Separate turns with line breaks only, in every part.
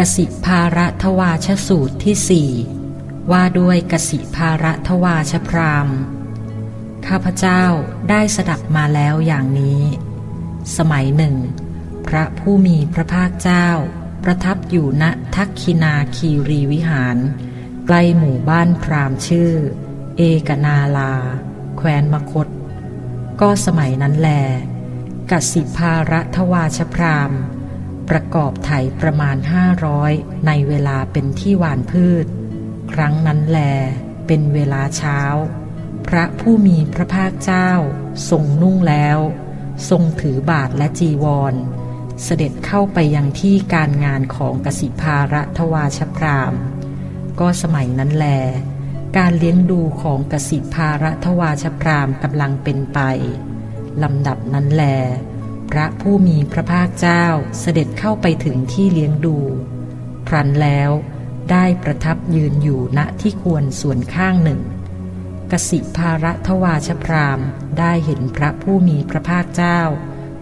กสิภาระทวาชสูตรที่สี่ว่าด้วยกสิภาระทวาชพรามข้าพเจ้าได้สดับมาแล้วอย่างนี้ สมัยหนึ่ง พระผู้มีพระภาคเจ้า ประทับอยู่ณทักคินาคีรีวิหาร ใกล้หมู่บ้านพรามชื่อ เอกนาลา แคว้นมคต ก็สมัยนั้นแลกสิภาระทวาชพรามณ์ ประกอบไถประมาณห้าร้อยในเวลาเป็นที่หวานพืช ครั้งนั้นแล เป็นเวลาเช้า พระผู้มีพระภาคเจ้า ทรงนุ่งแล้ว ทรงถือบาทและจีวร เสด็จเข้าไปยังที่การงานของกสิภาระทวาชพราม ก็สมัยนั้นแล การเลี้ยงดูของกสิภาระทวาชพรามกำลังเป็นไปลำดับนั้นแล พระผู้มีพระภาคเจ้าเสด็จเข้าไปถึงที่เลี้ยงดูครั้นแล้วได้ประทับยืนอยู่ณที่ควรส่วนข้างหนึ่ง กสิภาระทวาชพรามได้เห็นพระผู้มีพระภาคเจ้า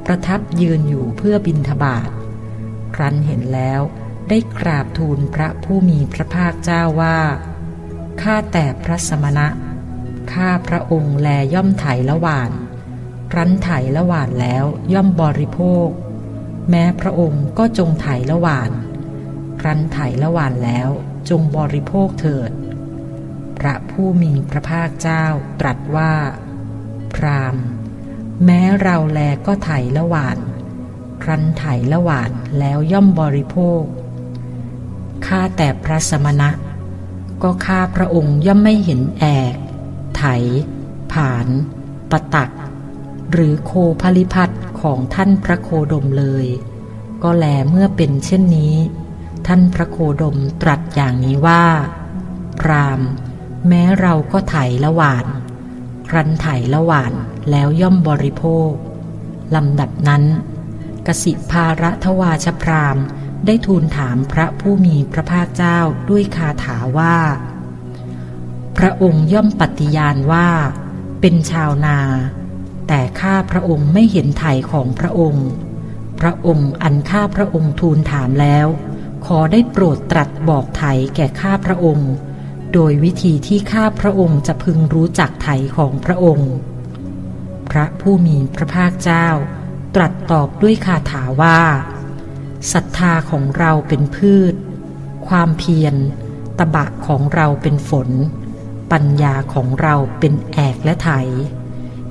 ประทับยืนอยู่เพื่อบิณฑบาตครั้นเห็นแล้วได้กราบทูลพระผู้มีพระภาคเจ้าว่าข้าแต่พระสมณะข้าพระองค์แลย่อมไถละหวาน รั้นไถละหวานแล้วย่อมบริโภค แม้พระองค์ก็จงไถละหวาน รั้นไถละหวานแล้วจงบริโภคเถิด พระผู้มีพระภาคเจ้าตรัสว่า พรามแม้เราแลก็ไถละหวานครั้นไถละหวานแล้วย่อมบริโภค ข้าแต่พระสมณะ ก็ข้าพระองค์ย่อมไม่เห็นแอก ไถ ผาน ปะตัก หรือโคพลิพัทของท่านพระโคดมเลย ก็แลเมื่อเป็นเช่นนี้ ท่านพระโคดมตรัสอย่างนี้ว่า พรามแม้เราก็ไถละหวาน ครั้นไถละหวานแล้วย่อมบริโภคลำดับนั้น กสิภาระทวาชพรามได้ทูลถามพระผู้มีพระภาคเจ้าด้วยคาถาว่า พระองค์ย่อมปฏิญาณว่า เป็นชาวนา แต่ข้าพระองค์ไม่เห็นไถ่ของพระองค์ พระองค์อันข้าพระองค์ทูลถามแล้ว ขอได้โปรดตรัสบอกไถ่แก่ข้าพระองค์ โดยวิธีที่ข้าพระองค์จะพึงรู้จักไถ่ของพระองค์ พระผู้มีพระภาคเจ้า ตรัสตอบด้วยคาถาว่าศรัทธาของเราเป็นพืช ความเพียร ตบะของเราเป็นฝน ปัญญาของเราเป็นแอกและไถ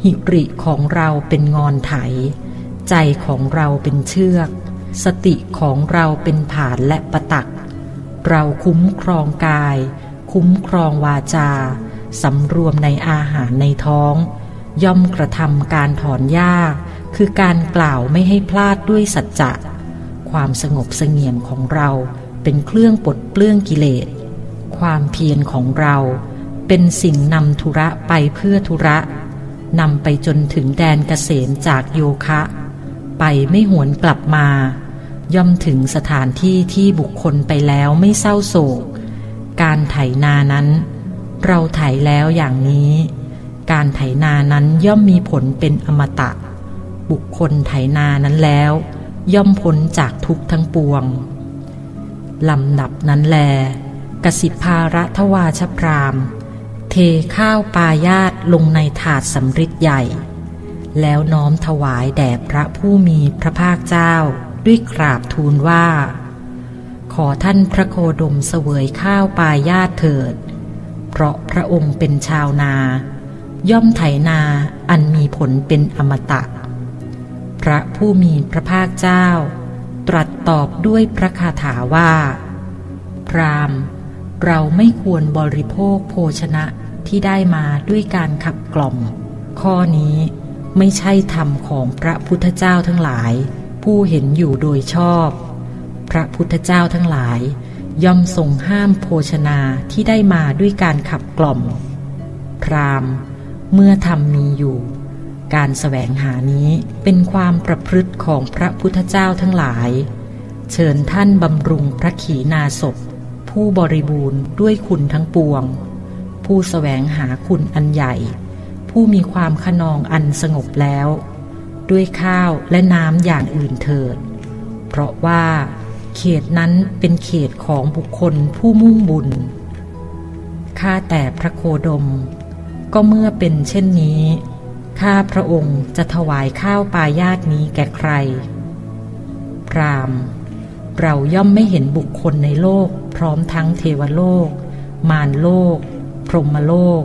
หิริของเราเป็นงอนไถ ใจของเราเป็นเชือก สติของเราเป็นผานและประตัก เราคุ้มครองกาย คุ้มครองวาจาสำรวมในอาหารในท้อง ย่อมกระทำการถอนหญ้าคือการกล่าวไม่ให้พลาดด้วยสัจจะ ความสงบเสงี่ยมของเราเป็นเครื่องปลดเปลื้องกิเลส ความเพียรของเราเป็นสิ่งนำธุระไปเพื่อธุระ นำไปจนถึงแดนเกษมจากโยคะ ไปไม่หวนกลับมา ย่อมถึงสถานที่ที่บุคคลไปแล้วไม่เศร้าโศก การไถนานั้น เราไถแล้วอย่างนี้ การไถนานั้นย่อมมีผลเป็นอมตะ บุคคลไถนานั้นแล้ว ย่อมพ้นจากทุกทั้งปวงลำดับนั้นแล กสิภาระทวาชพราม เทข้าวปายาตลงในถาดสำริดใหญ่ แล้วน้อมถวายแด่พระผู้มีพระภาคเจ้าด้วยกราบทูลว่า ขอท่านพระโคดมเสวยข้าวปายาตเถิด เพราะพระองค์เป็นชาวนา ย่อมไถนาอันมีผลเป็นอมตะ พระผู้มีพระภาคเจ้า ตรัสตอบด้วยพระคาถาว่า พรามเราไม่ควรบริโภคโภชนะ ที่ได้มาด้วยการขับกล่อม ข้อนี้ไม่ใช่ธรรมของพระพุทธเจ้าทั้งหลาย ผู้เห็นอยู่โดยชอบ พระพุทธเจ้าทั้งหลาย ย่อมทรงห้ามโภชนาที่ได้มาด้วยการขับกล่อม พรามเมื่อธรรมมีอยู่ การแสวงหานี้เป็นความประพฤติของพระพุทธเจ้าทั้งหลาย เชิญท่านบำรุงพระขีณาสพผู้บริบูรณ์ด้วยคุณทั้งปวง ผู้แสวงหาคุณอันใหญ่ ผู้มีความขนองอันสงบแล้ว ด้วยข้าวและน้ำอย่างอื่นเถิด เพราะว่าเขตนั้นเป็นเขตของบุคคลผู้มุ่งบุญ ข้าแต่พระโคดม ก็เมื่อเป็นเช่นนี้ ข้าพระองค์จะถวายข้าวปายาตนี้แก่ใคร พรามเราย่อมไม่เห็นบุคคลในโลกพร้อมทั้งเทวโลก มารโลก พรหมโลก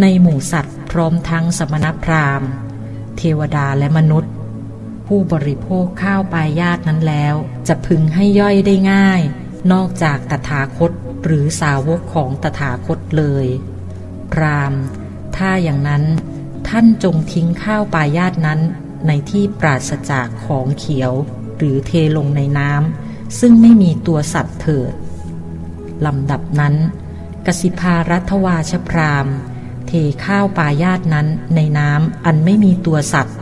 ในหมู่สัตว์พร้อมทั้งสมณพราหมณ์ เทวดาและมนุษย์ ผู้บริโภคข้าวปลายาตนั้นแล้ว จะพึงให้ย่อยได้ง่าย นอกจากตถาคตหรือสาวกของตถาคตเลย พราหมณ์ถ้าอย่างนั้นท่านจงทิ้งข้าวปลายาตนั้นในที่ปราศจากของเขียว หรือเทลงในน้ำซึ่งไม่มีตัวสัตว์เถิดลำดับนั้น กสิภารัตวาชพราม เทข้าวปลายาตนั้นในน้ำอันไม่มีตัวสัตว์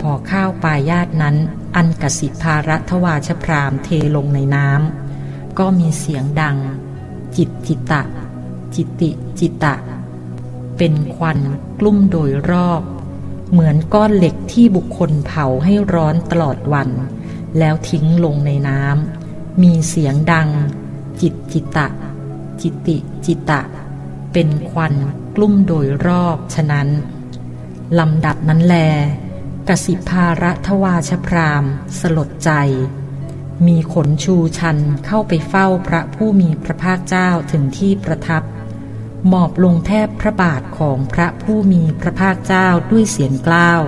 พอข้าวปลายาตนั้น อันกสิภารัตวาชพรามเทลงในน้ำก็มีเสียงดัง จิตจิตะจิตติจิตะ เป็นควันกลุ่มโดยรอบ เหมือนก้อนเหล็กที่บุคคลเผาให้ร้อนตลอดวัน แล้วทิ้งลงในน้ำมีเสียงดัง จิตจิตะ จิติจิตะ เป็นควันกลุ่มโดยรอบฉะนั้นลำดับนั้นแล กสิภาระทวาชพรามสลดใจ มีขนชูชันเข้าไปเฝ้าพระผู้มีพระภาคเจ้าถึงที่ประทับ หมอบลงแทบพระบาทของพระผู้มีพระภาคเจ้าด้วยเสียงกล้าว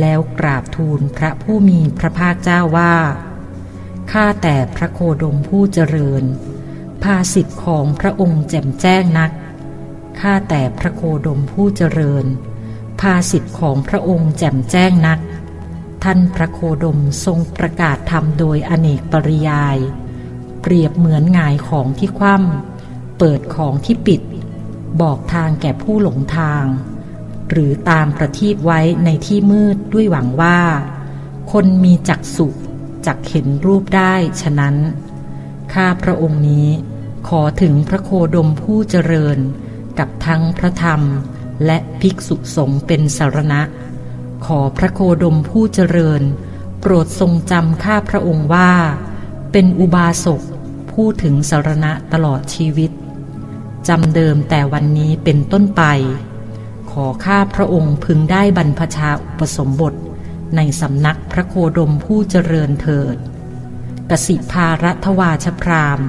แล้วกราบทูลพระผู้มีพระภาคเจ้าว่า ข้าแต่พระโคดมผู้เจริญ ภาสิทธิ์ของพระองค์แจ่มแจ้งนัก ข้าแต่พระโคดมผู้เจริญ ภาสิทธิ์ของพระองค์แจ่มแจ้งนัก ท่านพระโคดมทรงประกาศธรรมโดยอเนกปริยาย เปรียบเหมือนงายของที่คว่ำเปิดของที่ปิด บอกทางแก่ผู้หลงทาง หรือตามประทีปไว้ในที่มืดด้วยหวังว่า คนมีจักสุจักเห็นรูปได้ฉะนั้นข้าพระองค์นี้ ขอถึงพระโคดมผู้เจริญ กับทั้งพระธรรมและภิกษุสงฆ์เป็นสารณะ ขอพระโคดมผู้เจริญ โปรดทรงจำข้าพระองค์ว่า เป็นอุบาสกผู้ถึงสารณะตลอดชีวิตจำเดิมแต่วันนี้เป็นต้นไป ขอข้าพระองค์พึงได้บรรพชาอุปสมบท ในสำนักพระโคดมผู้เจริญเถิด กสิภารัตวาชพราม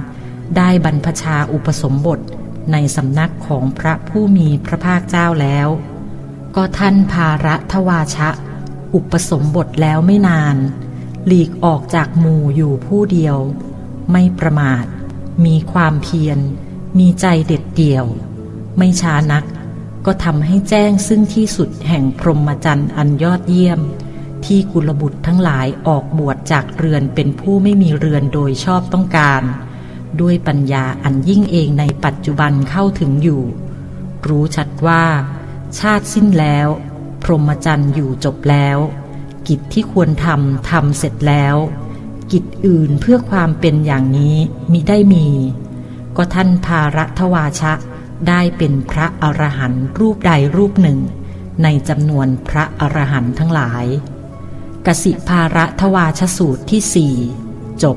ได้บรรพชาอุปสมบทในสำนักของพระผู้มีพระภาคเจ้าแล้ว ก็ท่านภารัตวาชะ อุปสมบทแล้วไม่นาน หลีกออกจากหมู่อยู่ผู้เดียว ไม่ประมาท มีความเพียร มีใจเด็ดเดี่ยว ไม่ช้านัก ก็ทำให้แจ้งซึ่งที่สุดแห่งพรหมจรรย์อันยอดเยี่ยม ที่กุลบุตรทั้งหลายออกบวชจากเรือนเป็นผู้ไม่มีเรือนโดยชอบต้องการ ด้วยปัญญาอันยิ่งเองในปัจจุบันเข้าถึงอยู่ รู้ชัดว่า ชาติสิ้นแล้ว พรหมจรรย์อยู่จบแล้ว กิจที่ควรทำทำเสร็จแล้ว กิจอื่นเพื่อความเป็นอย่างนี้มิได้มี ก็ท่านภารัตวาชะได้เป็นพระอรหันต์รูปใดรูปหนึ่ง ในจำนวนพระอรหันต์ทั้งหลาย กสิภาระทวาชสูตรที่สี่จบ